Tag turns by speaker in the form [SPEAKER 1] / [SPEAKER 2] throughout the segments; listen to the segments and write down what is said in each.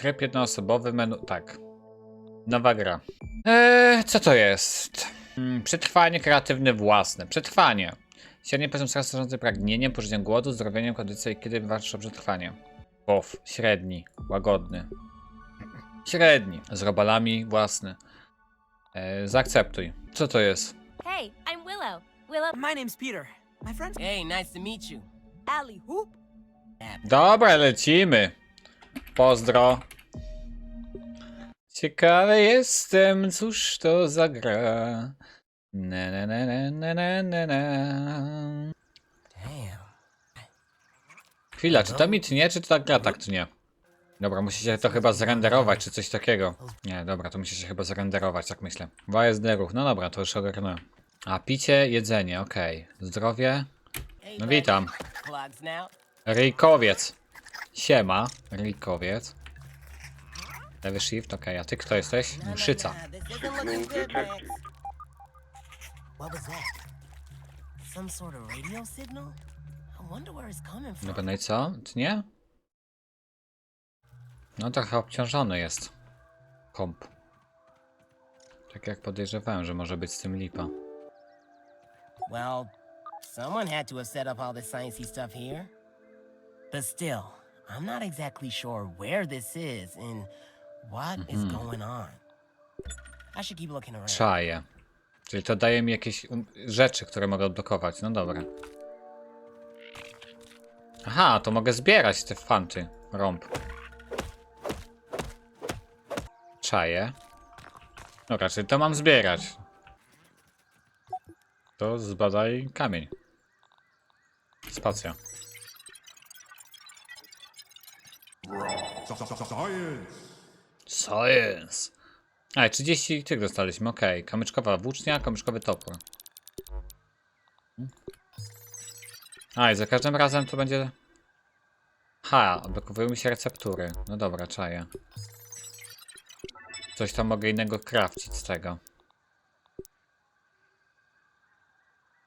[SPEAKER 1] Tryb jednoosobowy, menu. Tak. Nowa gra. Eee, co to jest? Mm, Przetrwanie kreatywne własne. Przetrwanie. Średni poziom stresu pragnieniem, poczuciem głodu, zdrowieniem, kondycją i kiedy walczysz o przetrwanie. Pow. Średni. Łagodny. Średni. Z robalami własny. Eee, zaakceptuj. Co to jest?
[SPEAKER 2] Hey, I'm Willow. Willow.
[SPEAKER 3] My name's Peter. My friend's
[SPEAKER 4] Hey, nice to meet you.
[SPEAKER 3] Allie Hoop.
[SPEAKER 1] Dobra, lecimy. Pozdro. Ciekawy jestem, cóż to za gra. Na, na, na, na, na, na, na. Chwila, czy to mi tnie, czy to ta gra tak tnie? Dobra, musi się to chyba zrenderować, czy coś takiego. Nie, dobra, to musi się chyba zrenderować, tak myślę. WSD-ruch, no dobra, to już ogarnąłem. A, picie, jedzenie, okej. Zdrowie. No witam. Ryjkowiec. Siema, Ryjkowiec. Lewy shift, okej, a ty kto jesteś?
[SPEAKER 4] No, no,
[SPEAKER 1] Mszyca.
[SPEAKER 4] no, looking good, Max. What was that? Some sort of radio signal? I
[SPEAKER 1] no i co? Tnie? No trochę obciążony jest. Komp. Tak jak podejrzewałem, że może być z tym lipa.
[SPEAKER 4] Well, someone had to have set up all this sciencey stuff here. But still, I'm not exactly sure where this is and what is
[SPEAKER 1] Mhm.
[SPEAKER 4] going on. I should keep looking around.
[SPEAKER 1] Czaje. Czyli to daje mi jakieś um- rzeczy, które mogę odblokować. No dobra. Aha, to mogę zbierać te fanty. Rąb. Czaje. Dobra, czyli to mam zbierać. To zbadaj kamień. Spacja.
[SPEAKER 5] Science!
[SPEAKER 1] A, i 30 tych dostaliśmy, okej. Kamyczkowa włócznia, kamyczkowy topór. A, i za każdym razem to będzie... Ha, odblokowują mi się receptury. No dobra, czaję. Coś tam mogę innego krawcić z tego.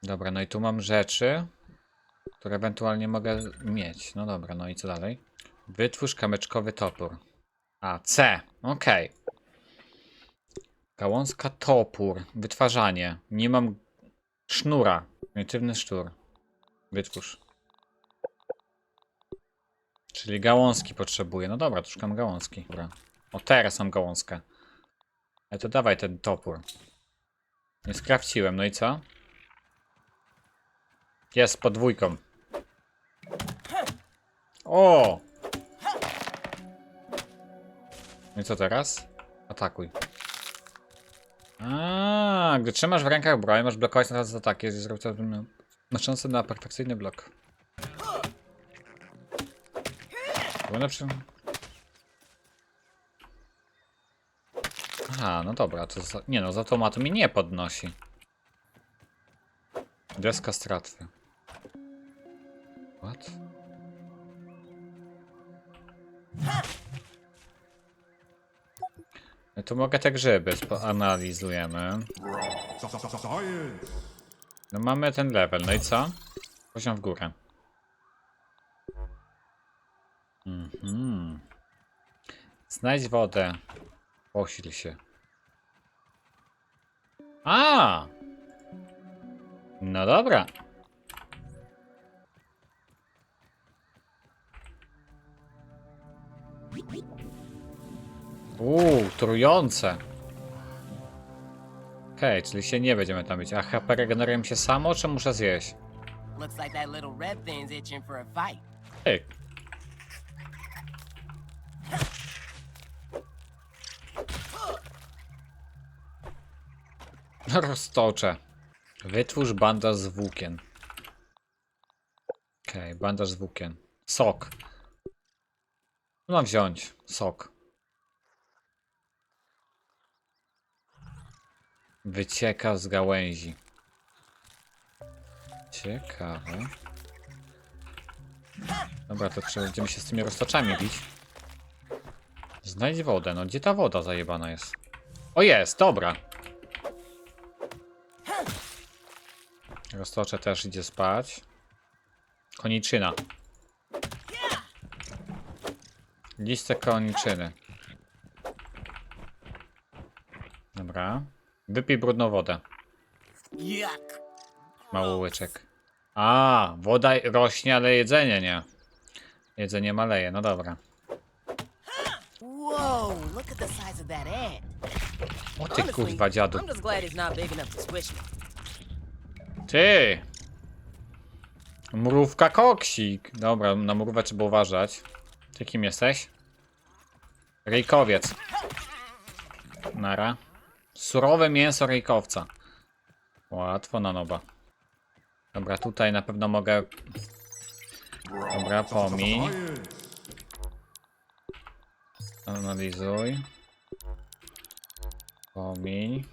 [SPEAKER 1] Dobra, no i tu mam rzeczy, które ewentualnie mogę mieć. No dobra, no i co dalej? Wytwórz kamyczkowy topór. A, C. Okej. Gałązka topór. Wytwarzanie. Nie mam sznura. Prymitywny sztur. Wytwórz. Czyli gałązki potrzebuję. No dobra, szukam gałązki. Dobra. O, teraz mam gałązkę. Ale to dawaj ten topór. Nie skrawciłem, no i co? Jest podwójką. O! No i co teraz? Atakuj. A, gdy trzymasz w rękach broń, możesz blokować na raz ataki. Zrób to na perfekcyjny blok. Było lepsze. Aha, no dobra, to za... nie no, za to ma to mi nie podnosi. Deska stratwy. What? Tu mogę te grzyby, analizujemy. No mamy ten level, no i co? Poziom w górę. Mhm. Znajdź wodę. Posil się. A! No dobra. Uuu, trujące. Okej, czyli się nie będziemy tam bić. A HP regeneruje się samo, czy muszę zjeść?
[SPEAKER 4] Looks like that little red thing's itching for a fight.
[SPEAKER 1] Ej. Roztoczę. Wytwórz bandaż z włókien. Okej, bandaż z włókien. Sok. Co mam wziąć? Sok. Wycieka z gałęzi. Ciekawe. Dobra, to trzeba będziemy się z tymi roztaczami bić. Znajdź wodę. No gdzie ta woda zajebana jest? O jest, dobra. Roztocze też idzie spać. Koniczyna. Listę koniczyny. Dobra. Wypij brudną wodę.
[SPEAKER 4] Yuck.
[SPEAKER 1] Mały łyczek. A, woda rośnie, ale jedzenie nie. Jedzenie maleje, no dobra.
[SPEAKER 4] Whoa, look at the size of that ant.
[SPEAKER 1] O ty kurwa dziadu.
[SPEAKER 4] I'm just glad it's not big enough to squish me.
[SPEAKER 1] Ty! Mrówka koksik. Dobra, na mrówę trzeba uważać. Ty kim jesteś? Rejkowiec. Nara. Surowe mięso rejkowca. Łatwo na noba. Dobra, tutaj na pewno mogę... Dobra, pomiń. Analizuj. Pomiń.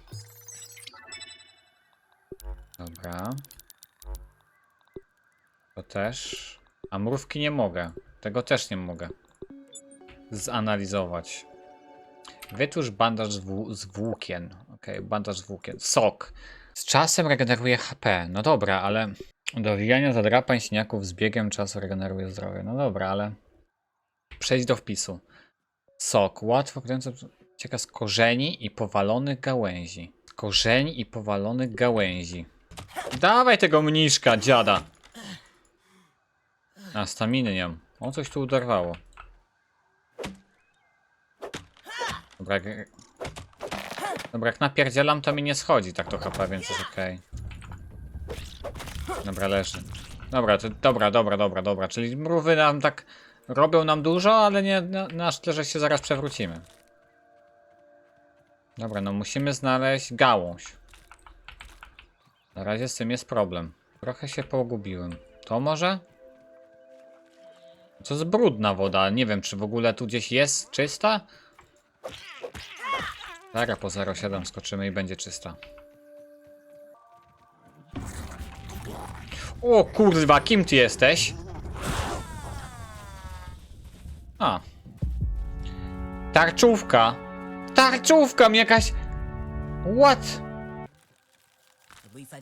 [SPEAKER 1] Dobra. To też. A mrówki nie mogę. Tego też nie mogę. Zanalizować. Wytwórz bandaż z, wł- z włókien. Ok, bandaż z włókien. Sok. Z czasem regeneruje HP. No dobra, ale do wijania zadrapań siniaków z biegiem czasu regeneruje zdrowie. No dobra, ale przejdź do wpisu. Sok. Łatwo kręcę cieka z korzeni i powalonych gałęzi. Korzeni i powalonych gałęzi. Dawaj tego mniszka, dziada. A, staminy nie mam. O, coś tu uderwało. Dobra, jak... Dobra, jak napierdzielam, to mi nie schodzi tak to HP, więc jest okej. Dobra, leży. Dobra, to, dobra, dobra, dobra, dobra. Czyli mrówy nam tak robią nam dużo, ale nie na, na tyle, że się zaraz przewrócimy. Dobra, no musimy znaleźć gałąź. Na razie z tym jest problem. Trochę się pogubiłem. To może? To jest brudna woda, nie wiem czy w ogóle tu gdzieś jest czysta? Zaraz po 0,7 skoczymy i będzie czysta. O kurwa, kim ty jesteś? A. Tarczówka. Tarczówka mi jakaś... What?
[SPEAKER 4] At least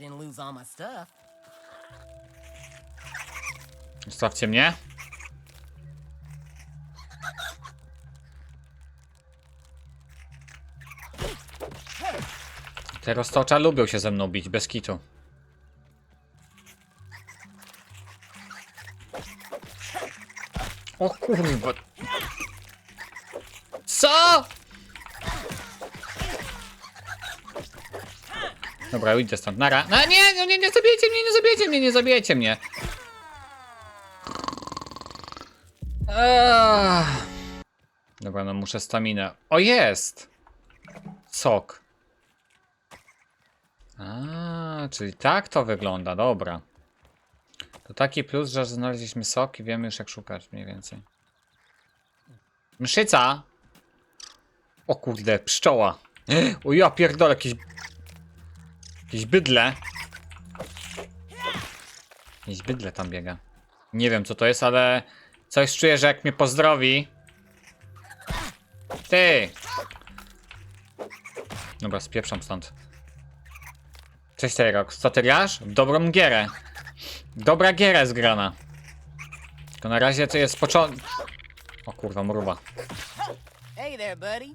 [SPEAKER 1] Te roztocza lubią się ze mną bić, bez kitu. O kurwa. Co? Dobra, idę stąd. Nara. No nie, no nie, nie zabijecie mnie, nie zabijecie mnie, nie zabijecie mnie. Ach. Dobra, no muszę staminę. O, jest! Sok. A, czyli tak to wygląda, dobra. To taki plus, że znaleźliśmy sok i wiemy już jak szukać mniej więcej. Mszyca! O kurde, pszczoła. O ja pierdolę, jakieś... Jakieś bydle. Jakieś bydle tam biega. Nie wiem co to jest, ale... Coś czuję, że jak mnie pozdrowi... Ty! Dobra, spieprzam stąd. Cześć Terox, co ty grasz? W dobrą gierę. Dobra giera jest grana. Tylko na razie to jest początek... O kurwa, mruwa.
[SPEAKER 4] Hey there, buddy.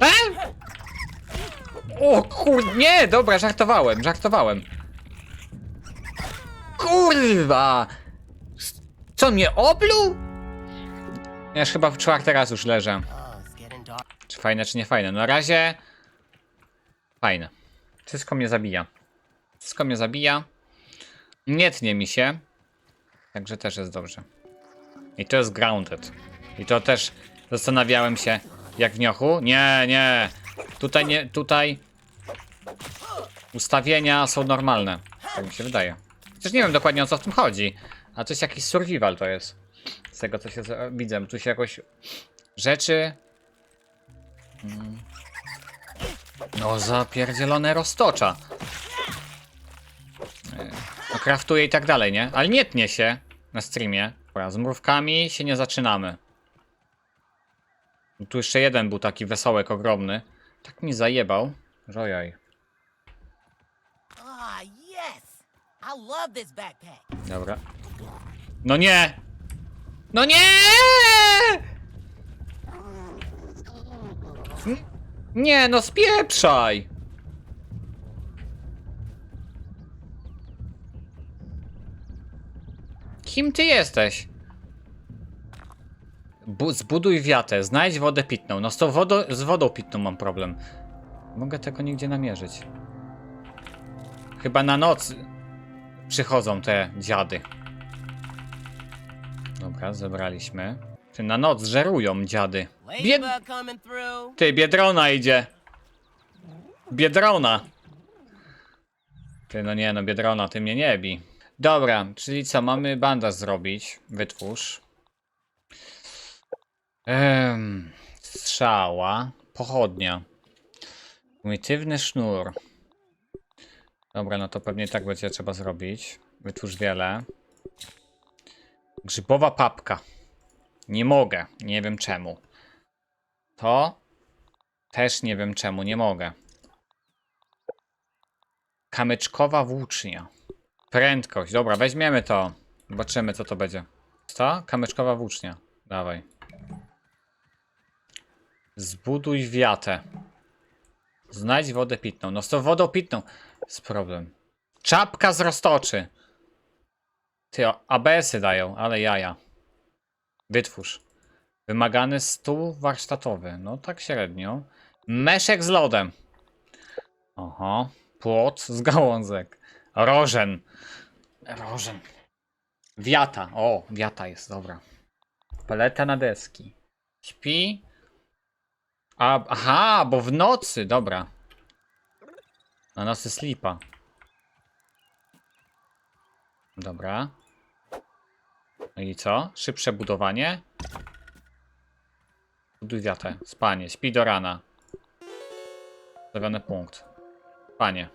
[SPEAKER 1] E? O kur... Nie, dobra, żartowałem, żartowałem. Kurwa! Co mnie obluł? Ja już chyba w czwarty raz już leżę. Fajne, czy nie fajne? Na razie... Fajne. Wszystko mnie zabija. Wszystko mnie zabija. Nie tnie mi się. Także też jest dobrze. I to jest grounded. I to też zastanawiałem się, jak w niochu. Nie, nie. Tutaj nie, tutaj... Ustawienia są normalne. Tak mi się wydaje. Chociaż nie wiem dokładnie o co w tym chodzi. A to jest jakiś survival to jest. Z tego co się widzę. Tu się jakoś... Rzeczy No zapierdzielone roztocza. No kraftuje i tak dalej, nie? Ale nie tnie się na streamie. Dobra, z mrówkami się nie zaczynamy. Tu jeszcze jeden był taki wesołek, ogromny. Tak mi zajebał. Rojaj.
[SPEAKER 4] Ah.
[SPEAKER 1] Dobra. No nie! No nie! Nie, no spieprzaj! Kim ty jesteś? Bu zbuduj wiatę, znajdź wodę pitną. No z, wodą, z wodą pitną mam problem. Mogę tego nigdzie namierzyć. Chyba na noc przychodzą te dziady. Dobra, zebraliśmy. Czy na noc żerują dziady? Bied ty, Biedrona idzie. Biedrona. Ty, no nie, no Biedrona, ty mnie nie bij. Dobra, czyli co, mamy bandaż zrobić. Wytwórz. Ehm, strzała. Pochodnia. Prymitywny sznur. Dobra, no to pewnie tak będzie trzeba zrobić. Wytwórz wiele. Grzybowa papka. Nie mogę, nie wiem czemu. To też nie wiem czemu, nie mogę. Kamyczkowa włócznia. Prędkość, dobra, weźmiemy to. Zobaczymy, co to będzie. Co? Kamyczkowa włócznia. Dawaj. Zbuduj wiatę. Znajdź wodę pitną. No z tą wodą pitną jest problem. Czapka z roztoczy. Ty, ABS-y dają, ale jaja. Wytwórz. Wymagany stół warsztatowy. No tak średnio. Meszek z lodem. Oho. Płot z gałązek. Rożen. Rożen. Wiata. O, wiata jest, dobra. Paleta na deski. Śpi. A, aha, bo w nocy, dobra. Na nocy slipa. Dobra. No i co? Szybsze budowanie? Buduj wiatę. Spanie. Śpi do rana. Punkt. Spanie.